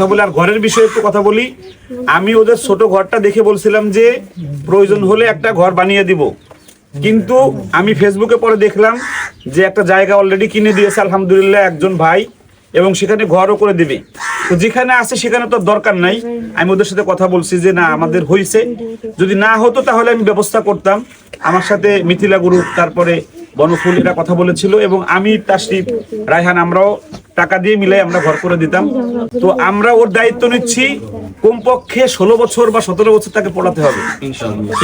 কথা বলি আর ঘরের বিষয়ে একটু কথা বলি। আমি ওদের ছোট ঘরটা দেখে বলছিলাম যে, প্রয়োজন হলে একটা ঘর বানিয়ে দিব। কিন্তু আমি ফেসবুকে পরে দেখলাম যে একটা জায়গা অলরেডি কিনে দিয়েছে, আলহামদুলিল্লাহ, একজন ভাই, এবং সেখানে ঘরও করে দিবে। তো যেখানে আছে সেখানে তো দরকার নাই। আমি ওদের সাথে কথা বলছি যে, না, আমাদের হয়েছে যদি না হতো তাহলে আমি ব্যবস্থা করতাম। আমার সাথে মিথিলা গুরু, তারপরে বনফুল এরা কথা বলেছিল, এবং আমি তাশরিফ রায়হান, আমরাও টাকা দিয়ে মিলাই আমরা ঘর করে দিতাম। তো আমরা ওর দায়িত্ব নিচ্ছি কমপক্ষে ষোলো বছর বা সতেরো বছর তাকে পড়াতে হবে।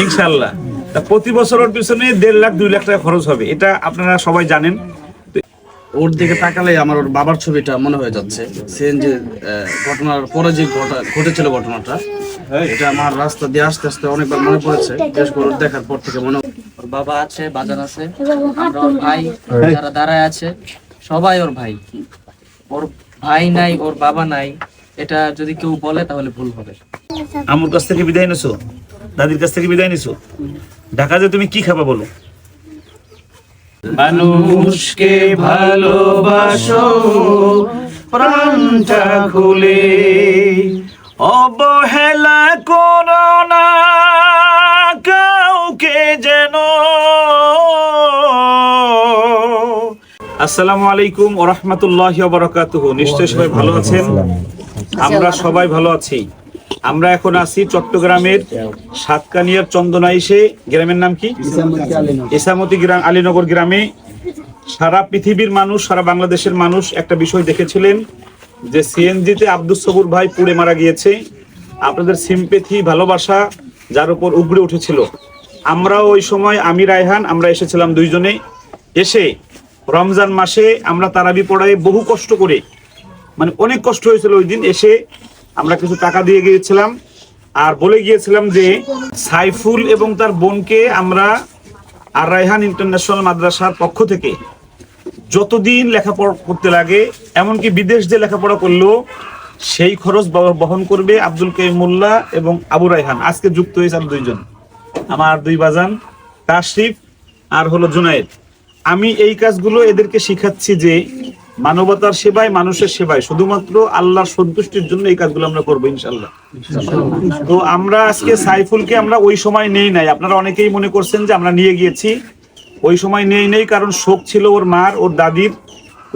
ইনশাল্লাহ তা প্রতি বছর ওর পিছনে দেড় লাখ দুই লাখ টাকা খরচ হবে এটা আপনারা সবাই জানেন। ওর দিকে তাকালে আমার ওর বাবার ছবিটা মনে হয়ে যাচ্ছে। সেন যে ঘটনার পরে যে ঘটা ঘটেছিল ঘটনাটা এটা আমার রাস্তা দিয়ে আস্তে আস্তে অনেকবার মনে পড়েছে। বিশেষ করে ওর দেখার পর থেকে মনে ওর বাবা আছে বাজার আছে। আমরা ওর ভাই যারা দাঁড়ায় আছে সবাই ওর ভাই। ওর ভাই নাই ওর বাবা নাই এটা যদি কেউ বলে তাহলে ভুল হবে। আমুর কাছ থেকে বিদায় নিছো? দাদির কাছ থেকে বিদায় নিছো? ঢাকা যে তুমি কি খাবা বলো? মানুষকে ভালোবাসো প্রাণটা খুলে। অবহেলা করো আসসালামু আলাইকুম ওয়া রাহমাতুল্লাহি ওয়া বারাকাতুহু। নিশ্চয়ই সবাই ভালো আছেন? আমরা সবাই ভালো আছি। আমরা এখন আছি চট্টগ্রামের সাতকানিয়ার চন্দনাইশে। গ্রামের নাম কি? ইসামতি গ্রাম, আলীনগর গ্রামে। সারা পৃথিবীর মানুষ, সারা বাংলাদেশের মানুষ একটা বিষয় দেখেছিলেন যে সিএনজিতে আব্দুল সবুর ভাই পুড়ে মারা গিয়েছে। আপনাদের সিম্পেথি ভালোবাসা যার উপর উগড়ে উঠেছিল। আমরাও ওই সময়, আমি রায়হান, আমরা এসেছিলাম দুইজনে। এসে রমজান মাসে আমরা তারাবি পড়ায় বহু কষ্ট করে মানে অনেক কষ্ট হয়েছিল ওই দিন, এসে আমরা কিছু টাকা দিয়ে গিয়েছিলাম আর বলে গিয়েছিলাম যে সাইফুল এবং তার বোনকে আমরা আর রায়হান ইন্টারন্যাশনাল মাদ্রাসার পক্ষ থেকে যতদিন লেখাপড়া করতে লাগে, এমনকি বিদেশ যে লেখাপড়া করলেও সেই খরচ বহ- বহন করবে আব্দুল কাইম মোল্লা এবং আবু রায়হান। আজকে যুক্ত হয়েছে দুইজন। আমার দুই বাজান, তাশরিফ আর হলো জুনায়েদ। আমি এই কাজগুলো এদেরকে শিখাচ্ছি যে মানবতার সেবায় মানুষের সেবায় শুধুমাত্র আল্লাহর সন্তুষ্টির জন্য এই কাজগুলো আমরা করব ইনশাল্লাহ তো আমরা আজকে সাইফুলকে আমরা ওই সময় নেই নাই। আপনারা অনেকেই মনে করছেন যে আমরা নিয়ে গিয়েছি। ওই সময় নেই নেই, কারণ শোক ছিল ওর মার, ওর দাদির।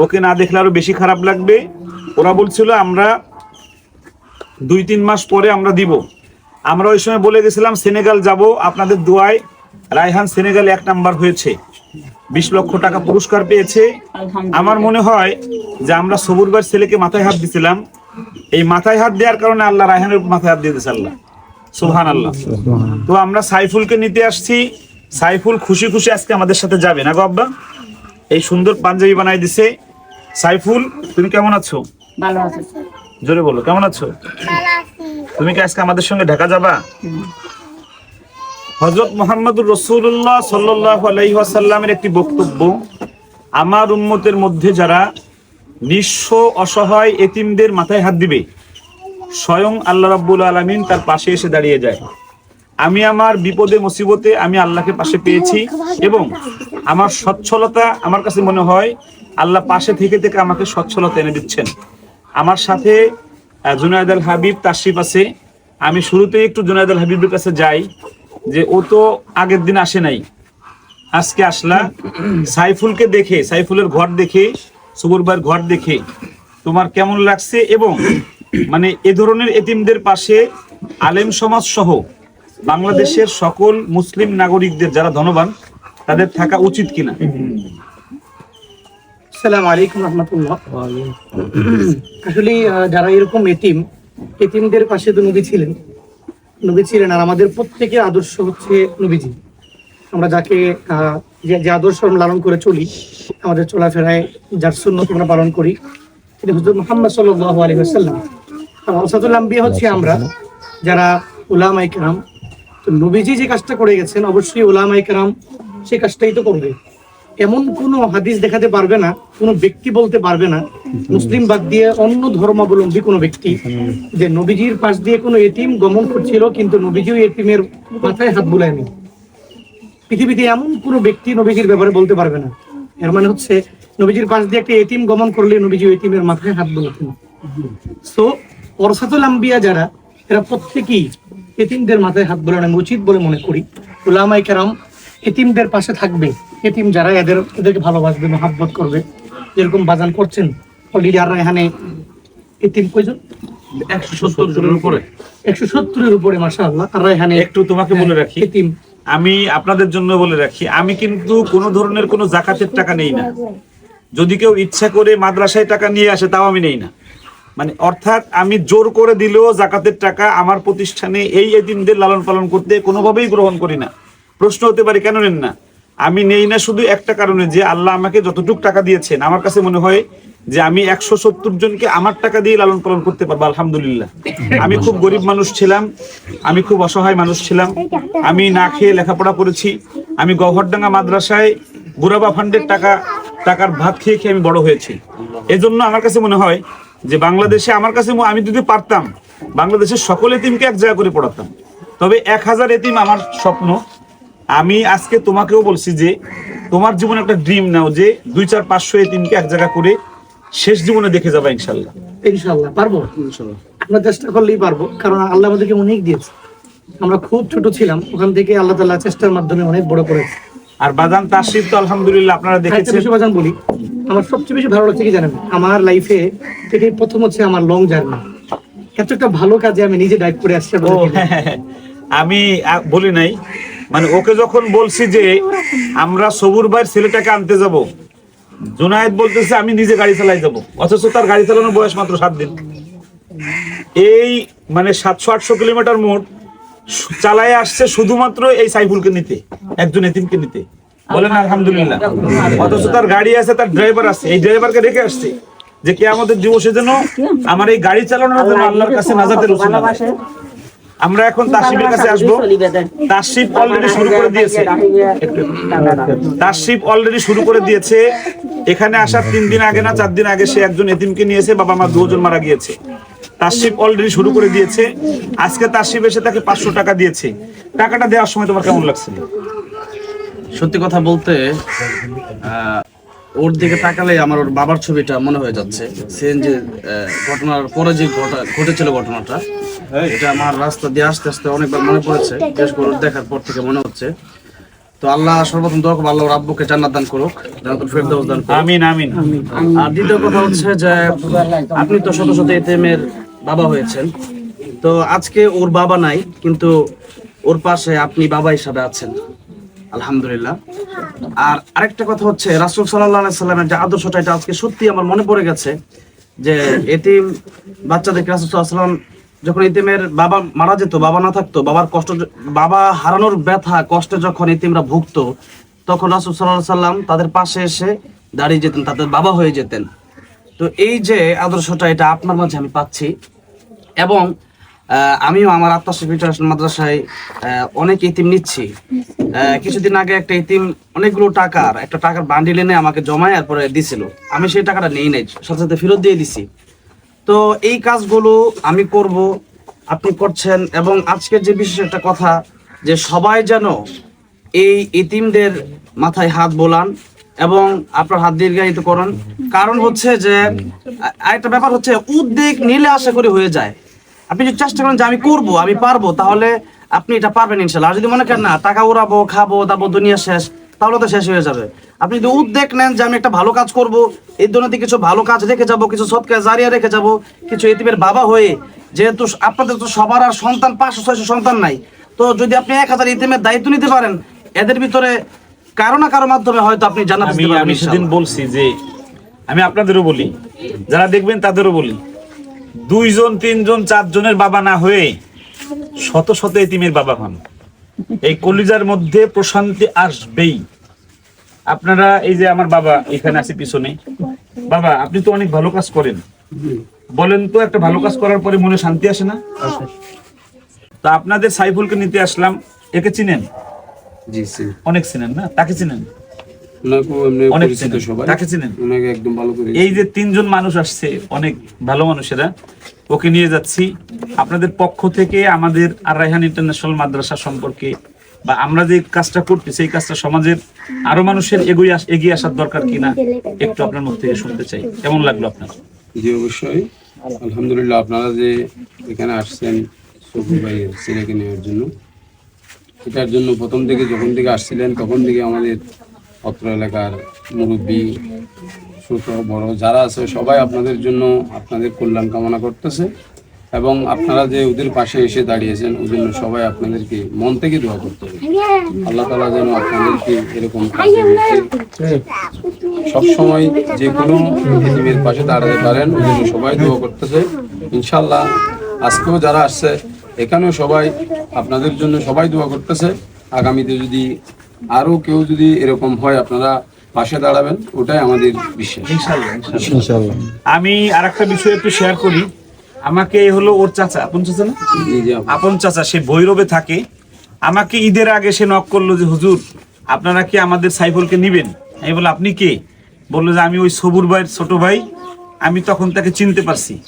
ওকে না দেখলে আরও বেশি খারাপ লাগবে। ওরা বলছিল, আমরা দুই তিন মাস পরে আমরা দিব। আমরা ওই সময় বলে গেছিলাম, সেনেগাল যাব। আপনাদের দোয়ায় রায়হান সেনেগাল এক নাম্বার হয়েছে। বিশ লক্ষ টাকা পুরস্কার পেয়েছে। আমার মনে হয় যে আমরা সবুরবার ছেলেকে মাথায় হাত দিছিলাম এই মাথায় হাত দেওয়ার কারণে আল্লাহ রায়হানের মাথায় হাত দিয়ে দিয়েছে আল্লাহ। সুহান আল্লাহ তো আমরা সাইফুলকে নিতে আসছি। সাইফুল খুশি খুশি আজকে আমাদের সাথে যাবে। না গো আব্বা? এই সুন্দর পাঞ্জাবি বানাই দিছে। সাইফুল তুমি কেমন আছো? জোরে বলো কেমন আছো? তুমি কি আজকে আমাদের সঙ্গে ঢাকা যাবা? হজরত মোহাম্মদুর রসুল্লাহ সাল্লাহ আলাইসাল্লামের একটি বক্তব্য, আমার উম্মতের মধ্যে যারা নিঃস্ব অসহায় এতিমদের মাথায় হাত দিবে, স্বয়ং আল্লাহ রাব্বুল আলমিন তার পাশে এসে দাঁড়িয়ে যায়। আমি আমার বিপদে, মুসিবতে আমি আল্লাহকে পাশে পেয়েছি এবং আমার সচ্ছলতা, আমার কাছে মনে হয় আল্লাহ পাশে থেকে থেকে আমাকে সচ্ছলতা এনে দিচ্ছেন। আমার সাথে জুনায়দ আল হাবিব তাশরিফ আছে। আমি শুরুতেই একটু জুনায়দ আল হাবিবের কাছে যাই। যে ও তো আগের দিন আসে নাই। আজকে আসলা, সাইফুলকে দেখে, সাইফুলের ঘর দেখে সুবর ঘর দেখে। তোমার কেমন লাগছে এবং মানে এ ধরনের এতিমদের পাশে আলেম সমাজ সহ বাংলাদেশের সকল মুসলিম নাগরিকদের যারা ধনবান, তাদের থাকা উচিত কিনা? সালাম আলাইকুম রহমতুল্লাহ। আসলে যারা এরকম এতিম, এতিমদের পাশে তো নবী ছিলেন। নবী ছিলেন আর আমাদের প্রত্যেকের আদর্শ হচ্ছে নবীজি। আমরা যাকে যে আদর্শ আমরা লালন করে চলি, আমাদের চলাফেরায় যার সুন্নত আমরা পালন করি, তিনি হজরত মোহাম্মদ সাল্লাহ আলী আসাল্লাম আর ওসাদুল আম্বিয়া হচ্ছে আমরা, যারা উলামাই কেরাম। তো নবীজি যে কাজটা করে গেছেন, অবশ্যই ওলামাই কেরাম সেই কাজটাই তো করবে। এমন কোন হাদিস দেখাতে পারবে না, কোনো ব্যক্তি বলতে পারবে না। মুসলিম বাদ দিয়ে অন্য ধর্মাবলম্বী কোনো ব্যক্তি যে নবীজির পাশ দিয়ে কোনো এতিম গমন করছিল, কিন্তু নবীজিও এতিমের মাথায় হাত বুলায়নি। পৃথিবীতে এমন কোনো ব্যক্তি নবীজির ব্যাপারে বলতে পারবে না। এর মানে হচ্ছে, নবীজির পাশ দিয়ে একটা এতিম গমন করলে নবীজি ওই এতিমের মাথায় হাত বুলাতেন। সো ওরসাতুল আম্বিয়া যারা, এরা প্রত্যেকেই এতিমদের মাথায় হাত বোলানো উচিত বলে মনে করি। উলামাই কেরাম এতিমদের পাশে থাকবে। এতিম যারা এদের এদেরকে ভালোবাসবে মহাব্বত করবে। যেরকম বাজান করছেন অলরেডি আর এখানে এতিম কয়জন? একশো সত্তর উপরে। একশো সত্তরের উপরে মাসা আল্লাহ আর এখানে একটু তোমাকে বলে রাখি এতিম। আমি আপনাদের জন্য বলে রাখি আমি কিন্তু কোনো ধরনের কোনো জাকাতের টাকা নেই না। যদি কেউ ইচ্ছা করে মাদ্রাসায় টাকা নিয়ে আসে তাও আমি নেই না। মানে অর্থাৎ আমি জোর করে দিলেও জাকাতের টাকা আমার প্রতিষ্ঠানে এই এদিনদের লালন পালন করতে কোনোভাবেই গ্রহণ করি না। প্রশ্ন হতে পারে কেন নেন না? আমি নেই না শুধু একটা কারণে যে আল্লাহ আমাকে যতটুক টাকা দিয়েছেন, আমার কাছে মনে হয় যে আমি একশো সত্তর জনকে আমার টাকা দিয়ে লালন পালন করতে পারব, আলহামদুলিল্লাহ। আমি খুব গরিব মানুষ ছিলাম, আমি খুব অসহায় মানুষ ছিলাম, আমি না খেয়ে লেখাপড়া করেছি, আমি গহরডাঙ্গা মাদ্রাসায় গুরাবা ফান্ডের টাকা, টাকার ভাত খেয়ে খেয়ে আমি বড় হয়েছি। এজন্য আমার কাছে মনে হয় যে বাংলাদেশে আমার কাছে আমি যদি পারতাম, বাংলাদেশের সকল এতিমকে এক জায়গা করে পড়াতাম। তবে এক হাজার এতিম আমার স্বপ্ন আমি আজকে তোমাকেও বলছি যে তোমার জীবনে একটা ড্রিম নাও যে দুই চার পাঁচশো এতিমকে এক জায়গা করে শেষ জীবনে দেখে যাবা ইনশাল্লাহ। ইনশাল্লাহ পারব আমরা চেষ্টা করলেই পারব কারণ আল্লাহ আমাদেরকে অনেক দিয়েছে। আমরা খুব ছোট ছিলাম ওখান থেকে আল্লাহ তাল্লাহ চেষ্টার মাধ্যমে অনেক বড় করেছে। আর বাদান তাসিফ তো আলহামদুলিল্লাহ আপনারা দেখেছেন। বিষয় বাজান বলি আমার সবচেয়ে বেশি ভালো লাগছে কি জানেন? আমার লাইফে থেকে প্রথম হচ্ছে আমার লং জার্নি এত একটা ভালো কাজে আমি নিজে ডাইভ করে আসছি ও আমি আ- বলি নাই মানে ওকে যখন বলছি যে আমরা সবুর ভাইয়ের ছেলেটাকে আনতে যাব, জুনায়েদ বলতেছে, আমি নিজে গাড়ি চালাই যাব। অথচ তার গাড়ি চালানোর বয়স মাত্র সাত দিন। এই মানে সাতশো, আটশো কিলোমিটার মোট চালায় আসছে শুধুমাত্র এই সাইফুলকে নিতে, একজন এতিমকে নিতে। বলেন, আলহামদুলিল্লাহ। অথচ তার গাড়ি আছে, তার ড্রাইভার আছে। এই ড্রাইভারকে রেখে আসছে যে কে আমাদের দিবসে যেন আমার এই গাড়ি চালানোর জন্য আল্লাহর কাছে নাজাতের উসিলা হয়। আমরা এখন তাসিফের কাছে আসব। তাসিফ অলরেডি শুরু করে দিয়েছে। তাসিফ অলরেডি শুরু করে দিয়েছে। এখানে আসার তিন দিন আগে না চার দিন আগে সে একজন এতিমকে নিয়েছে বাবা মা দুজন মারা গিয়েছে। তাসিফ অলরেডি শুরু করে দিয়েছে। আজকে তাসিফ এসে তাকে পাঁচশো টাকা দিয়েছে। টাকাটা দেওয়ার সময় তোমার কেমন লাগছিল? সত্যি কথা বলতে আহ, ওর দিকে তাকালে আমার ওর বাবার ছবিটা মনে হয়ে যাচ্ছে। সেন যে আহ, ঘটনার পরে যে ঘটা- ঘটেছিল ঘটনাটা এটা আমার রাস্তা দিয়ে আস্তে আস্তে অনেকবার মনে পড়েছে। বিশেষ করে দেখার পর থেকে মনে হচ্ছে। তো আল্লাহ সর্বপ্রথম দোয়া করব আল্লাহ ওর আব্বুকে জান্নাত দান করুক জান্নাতুল ফেরদাউস দান করুক। আমিন আমিন। আর দ্বিতীয় কথা হচ্ছে যে আপনি তো শত শত এতিমের বাবা হয়েছেন। তো আজকে ওর বাবা নাই কিন্তু ওর পাশে আপনি বাবা হিসাবে আছেন। আলহামদুলিল্লাহ। আর আরেকটা কথা হচ্ছে রাসুল সাল্লাহ সাল্লামের যে আদর্শটা এটা আজকে সত্যি আমার মনে পড়ে গেছে যে এতিম বাচ্চাদেরকে রাসুল সাল্লাম যখন ইতিমের বাবা মারা যেত, বাবা না থাকতো, বাবার কষ্ট বাবা হারানোর ব্যথা, কষ্টে যখন ইতিমরা ভুগতো, তখন রাসুল সাল্লাহ সাল্লাম তাদের পাশে এসে দাঁড়িয়ে যেতেন, তাদের বাবা হয়ে যেতেন। তো এই যে আদর্শটা, এটা আপনার মাঝে আমি পাচ্ছি। এবং আমিও আমার আত্মাশিক ইন্টারন্যাশনাল মাদ্রাসায় অনেক ইতিম নিচ্ছি। কিছুদিন আগে একটা ইতিম অনেকগুলো টাকার, একটা টাকার বান্ডিল এনে আমাকে জমায় পরে দিছিল। আমি সেই টাকাটা নেই নাই, সাথে সাথে ফেরত দিয়ে দিছি। তো এই কাজগুলো আমি করব, আপনি করছেন এবং আজকের যে বিশেষ একটা কথা যে সবাই যেন এই ইতিমদের মাথায় হাত বোলান এবং আপনার হাত দীর্ঘায়িত করুন। কারণ হচ্ছে যে, আরেকটা ব্যাপার হচ্ছে উদ্যোগ নিলে আশা করি হয়ে যায়। আপনি যদি চেষ্টা করেন যে আমি করব, আমি পারব, তাহলে আপনি এটা পারবেন ইনশাল্লাহ। আর যদি মনে করেন না, টাকা উড়াবো, খাব তারপর দুনিয়া শেষ, তাহলে তো শেষ হয়ে যাবে। আপনি যদি উদ্যোগ নেন যে আমি একটা ভালো কাজ করব এই দুনিয়াতে কিছু ভালো কাজ রেখে যাব কিছু সৎকা জারিয়া রেখে যাব কিছু এতিমের বাবা হয়ে যেহেতু আপনাদের তো সবার আর সন্তান পাঁচশো ছয়শো সন্তান নাই তো যদি আপনি এক হাজার ইতিমের দায়িত্ব নিতে পারেন এদের ভিতরে কারও না কারও মাধ্যমে হয়তো আপনি জানাতে আমি আমি সেদিন বলছি যে আমি আপনাদেরও বলি যারা দেখবেন তাদেরও বলি দুইজন তিনজন চারজনের বাবা না হয়ে শত শত এতিমের বাবা হন। এই কলিজার মধ্যে প্রশান্তি আসবেই। আপনারা এই যে আমার বাবা এখানে আছে পিছনে বাবা আপনি তো অনেক ভালো কাজ করেন। বলেন তো একটা ভালো কাজ করার পরে মনে শান্তি আসে না? তা আপনাদের সাইফুলকে নিতে আসলাম। একে চিনেন? জি অনেক চিনেন না? তাকে চিনেন? এই যে তিনজন মানুষ আসছে অনেক ভালো মানুষেরা ওকে নিয়ে যাচ্ছি। আপনাদের পক্ষ থেকে আমাদের আর রায়হান ইন্টারন্যাশনাল মাদ্রাসা সম্পর্কে বা আমরা যে কাজটা করতেছি এই কাজটা সমাজের আরও মানুষের এগিয়ে এগিয়ে আসার দরকার কিনা একটু আপনার মুখ থেকে শুনতে চাই। কেমন লাগল আপনার? জি, অবশ্যই। আলহামদুলিল্লাহ, আপনারা যে এখানে আসছেন শফি ভাইয়ের ছেলেকে নেওয়ার জন্য, এটার জন্য প্রথম থেকে যখন থেকে আসছিলেন, তখন থেকে আমাদের অত্র এলাকার মুরব্বী, ছোট, বড় যারা আছে, সবাই আপনাদের জন্য আপনাদের কল্যাণ কামনা করতেছে। এবং আপনারা যে ওদের পাশে এসে দাঁড়িয়েছেন ওই জন্য সবাই আপনাদেরকে মন থেকে দোয়া করতে হবে। আল্লাহ তালা যেন আপনাদেরকে এরকম সবসময় যে কোনো এতিমের পাশে দাঁড়াতে পারেন ওই জন্য সবাই দোয়া করতেছে ইনশাল্লাহ আজকেও যারা আসছে এখানেও সবাই আপনাদের জন্য সবাই দোয়া করতেছে। আগামীতে যদি আরও কেউ যদি এরকম হয় আপনারা পাশে দাঁড়াবেন ওটাই আমাদের বিশ্বাস। আমি আর একটা বিষয় একটু শেয়ার করি। আমাকে হলো ওর চাচা। আপন চাচা না? আপন। চাচা সে ভৈরবে থাকে। আমাকে ঈদের আগে সে নক করল যে হুজুর আপনারা কি আমাদের সাইফুলকে নিবেন? আমি বললাম আপনি কে? বলল যে আমি ওই সবুর ভাইয়ের ছোট ভাই। আমি তখন তাকে চিনতে পারছি।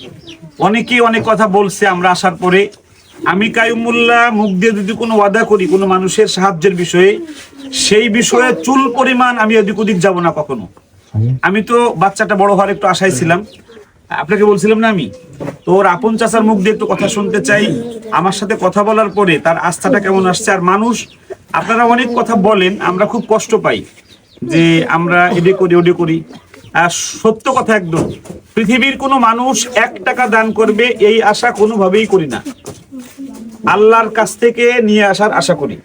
অনেকেই অনেক কথা বলছে আমরা আসার পরে। আমি কায়ুমুল্লাহ মুখ দিয়ে যদি কোনো ওয়াদা করি কোনো মানুষের সাহায্যের বিষয়ে সেই বিষয়ে চুল পরিমাণ আমি এদিক ওদিক যাব না কখনো। আমি তো বাচ্চাটা বড় হওয়ার একটু আশায় ছিলাম। আপনাকে বলছিলাম না আমি? তো ওর আপন চাচার মুখ দিয়ে একটু কথা শুনতে চাই। আমার সাথে কথা বলার পরে তার আস্থাটা কেমন আসছে? আর মানুষ, আপনারা অনেক কথা বলেন, আমরা খুব কষ্ট পাই যে আমরা এডে করি ওডে করি। আর সত্য কথা একদম, পৃথিবীর কোনো মানুষ এক টাকা দান করবে এই আশা কোনোভাবেই করি না। আল্লাহর কাছ থেকে নিয়ে আসার আশা করি।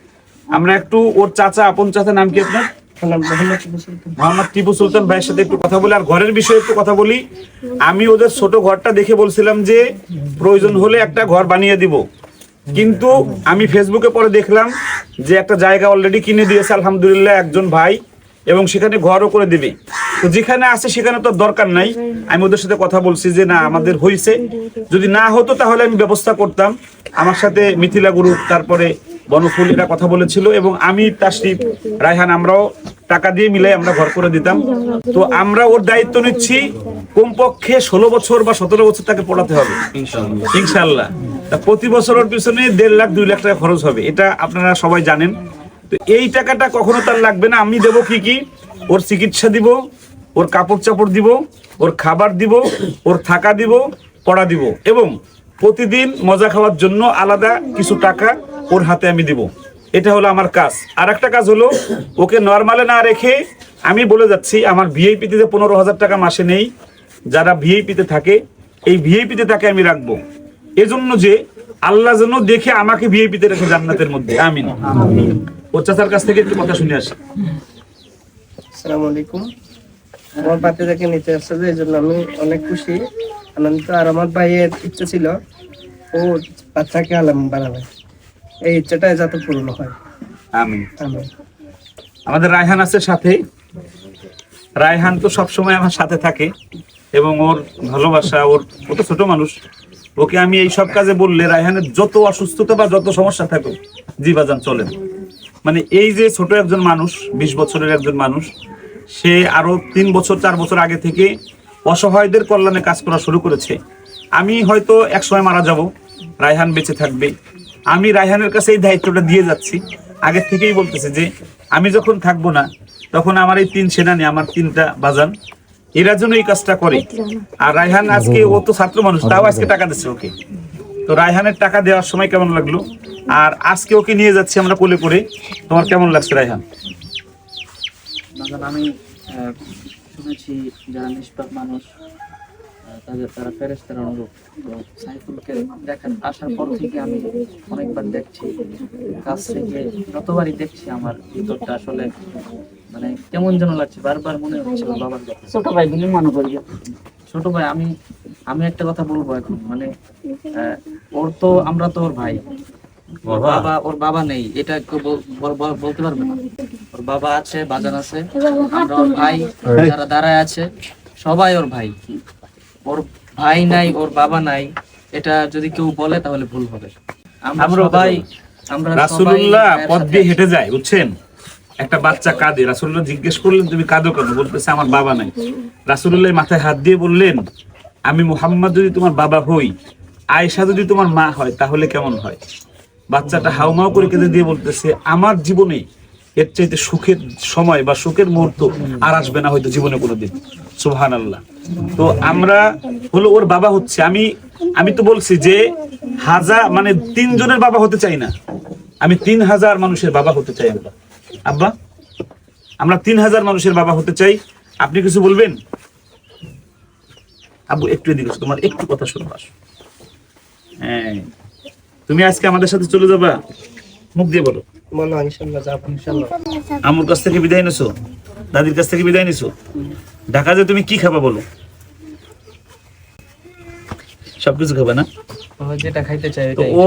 আমরা একটু ওর চাচা, আপন চাচা নাম কি আপনার? মোহাম্মদ টিপু সুলতান। ভাইয়ের সাথে একটু কথা বলি, আর ঘরের বিষয়ে একটু কথা বলি। আমি ওদের ছোট ঘরটা দেখে বলছিলাম যে, প্রয়োজন হলে একটা ঘর বানিয়ে দিব। কিন্তু আমি ফেসবুকে পরে দেখলাম যে একটা জায়গা অলরেডি কিনে দিয়েছে, আলহামদুলিল্লাহ, একজন ভাই, এবং সেখানে ঘরও করে দেবে। তো যেখানে আছে সেখানে তো দরকার নাই। আমি ওদের সাথে কথা বলছি যে, না, আমাদের হয়েছে যদি না হতো তাহলে আমি ব্যবস্থা করতাম। আমার সাথে মিথিলা গুরু তারপরে বনফুল এরা কথা বলেছিল এবং আমি তাশরিফ রায়হান আমরাও টাকা দিয়ে মিলাই আমরা ঘর করে দিতাম। তো আমরা ওর দায়িত্ব নিচ্ছি কমপক্ষে ষোলো বছর বা সতেরো বছর তাকে পড়াতে হবে। ইনশাল্লাহ তা প্রতি বছর ওর পিছনে দেড় লাখ দুই লাখ টাকা খরচ হবে এটা আপনারা সবাই জানেন। তো এই টাকাটা কখনো তার লাগবে না। আমি দেবো কি কি? ওর চিকিৎসা দিব ওর কাপড় চাপড় দিব ওর খাবার দিব ওর থাকা দিব পড়া দিব এবং প্রতিদিন মজা খাওয়ার জন্য আলাদা কিছু টাকা ওর হাতে আমি দিব। এটা হলো আমার কাজ। আর একটা কাজ হলো, ওকে নর্মালে না রেখে আমি বলে যাচ্ছি, আমার ভিআইপিতে যে পনেরো হাজার টাকা মাসে নেই, যারা ভিআইপিতে থাকে, এই ভিআইপিতে তাকে আমি রাখব। এজন্য যে আল্লাহ যেন দেখে আমাকে ভিআইপিতে রেখে জান্নাতের মধ্যে। আমিন। ওর চাচার কাছ থেকে একটু কথা শুনে আসি। আসসালামু আলাইকুম। আমার বাচ্চাটাকে নিতে আসছে যে এই জন্য আমি অনেক খুশি, আনন্দিত। আর আমার ভাইয়ের ইচ্ছা ছিল, ও বাচ্চাকে আলাম বানাবে। এই ইচ্ছাটা যাতে পূর্ণ হয়। আমি আমাদের রায়হান আছে সাথে রায়হান তো সবসময় আমার সাথে থাকে এবং ওর ভালোবাসা ওর ও তো ছোট মানুষ। ওকে আমি এই সব কাজে বললে রায়হানের যত অসুস্থতা বা যত সমস্যা থাকুক জি বাজান চলেন মানে এই যে ছোট একজন মানুষ বিশ বছরের একজন মানুষ সে আরও তিন বছর চার বছর আগে থেকে অসহায়দের কল্যাণে কাজ করা শুরু করেছে। আমি হয়তো এক সময় মারা যাব রায়হান বেঁচে থাকবে। আমি রায়হানের কাছে এই দায়িত্বটা দিয়ে যাচ্ছি। আগে থেকেই বলতেছে যে, আমি যখন থাকব না, তখন আমার এই তিন সেনানি, আমার তিনটা বাজান, এরা যেন এই কাজটা করে। আর রায়হান আজকে ও তো ছাত্র মানুষ, তাও আজকে টাকা দিচ্ছে ওকে। তো রায়হানের টাকা দেওয়ার সময় কেমন লাগল? আর আজকে ওকে নিয়ে যাচ্ছি আমরা কোলে করে। তোমার কেমন লাগছে রায়হান? আমি শুনেছি যারা নিষ্পাপ মানুষ তাদের তারা ফেরেস্তার অনুরূপ। তো সাইফুলকে দেখার আসার পর থেকে আমি অনেকবার দেখছি কাছ থেকে যতবারই দেখছি আমার ভিতরটা আসলে মানে কেমন যেন লাগছে বারবার মনে হচ্ছে বাবার ছোট ভাই বলে মনে করি। ছোট ভাই আমি আমি একটা কথা বলব এখন মানে আহ, ওর তো আমরা তো ওর ভাই। ওর বাবা। ওর বাবা নেই এটা বলতে পারবে না। ওর বাবা আছে বাজান আছে আমরা ওর ভাই যারা দাঁড়ায় আছে সবাই ওর ভাই। ওর ভাই নাই ওর বাবা নাই এটা যদি কেউ বলে তাহলে ভুল হবে। আমরা বলব। আমরা রাসূলুল্লাহ পথ দিয়ে হেঁটে যায় বুঝছেন? একটা বাচ্চা কাঁদে। রাসূলুল্লাহ জিজ্ঞেস করলেন তুমি কাঁদো কেন? বলতেছে আমার বাবা নাই। রাসূলুল্লাহ মাথায় হাত দিয়ে বললেন আমি মুহাম্মদ যদি তোমার বাবা হই আয়েশা যদি তোমার মা হয় তাহলে কেমন হয়? বাচ্চাটা হাউমাউ করে কেঁদে দিয়ে বলতেছে আমার জীবনে এর চাইতে সুখের সময় বা সুখের মুহূর্ত আর আসবে না হয়তো জীবনে কোনোদিন। সুবহান আল্লাহ তো আমরা হলো ওর বাবা হচ্ছে। আমি আমি তো বলছি যে হাজার মানে তিনজনের বাবা হতে চাই না। আমি তিন হাজার মানুষের বাবা হতে চাই আমরা। আব্বা, আমরা তিন হাজার মানুষের বাবা হতে চাই। আপনি কিছু বলবেন? আব্বু, একটু এদিকে তোমার একটু কথা শুনব। হ্যাঁ। তুমি আজকে আমাদের সাথে চলে যাবা? মুখ দিয়ে বলো। বলো ইনশাল্লাহ যাব ইনশাল্লাহ। আমুর কাছ থেকে বিদায় নিছো? দাদির কাছ থেকে বিদায় নিছো? ঢাকা যে তুমি কি খাবা বলো? সবকিছু খাবে না? যেটা খাইতে চাই ও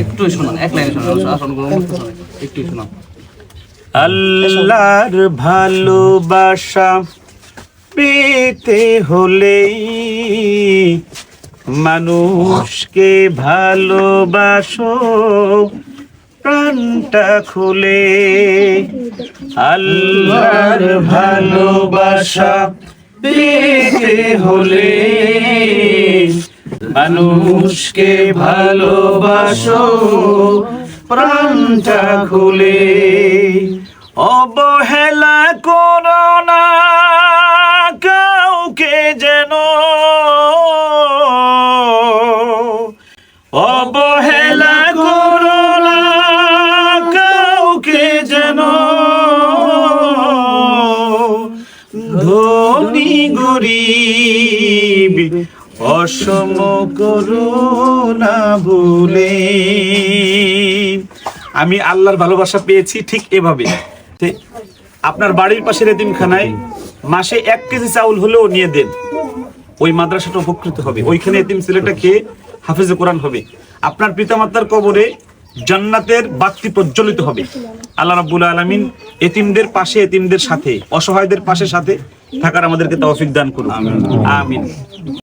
একটু শোনান এক লাইনে শোনান আসন কোনো মুহূর্ত শোনান। একটু শোনান আল্লাহর ভালোবাসা পেতে হলে মানুষকে ভালোবাসো। প্রাণটা খুলে। আল্লাহর ভালোবাসা পেতে হলে মানুষকে ভালোবাসো, প্রাণটা খুলে। অবহেলা করো না, কাউকে যেন। অবহেলা গরিব, অসম করো না ভুলে। আমি আল্লাহর ভালোবাসা পেয়েছি ঠিক এভাবে। আপনার বাড়ির পাশের এতিমখানায় মাসে এক কেজি চাউল হলেও নিয়ে দেন। ওই মাদ্রাসাটা উপকৃত হবে। ওইখানে এতিম ছেলেটা খেয়ে হাফেজে কোরআন হবে। আপনার পিতামাতার কবরে জান্নাতের বাতি প্রজ্বলিত হবে। আল্লাহ রাব্বুল আলামিন এতিমদের পাশে, এতিমদের সাথে, অসহায়দের পাশে, সাথে থাকার আমাদেরকে তৌফিক দান করুন। আমিন।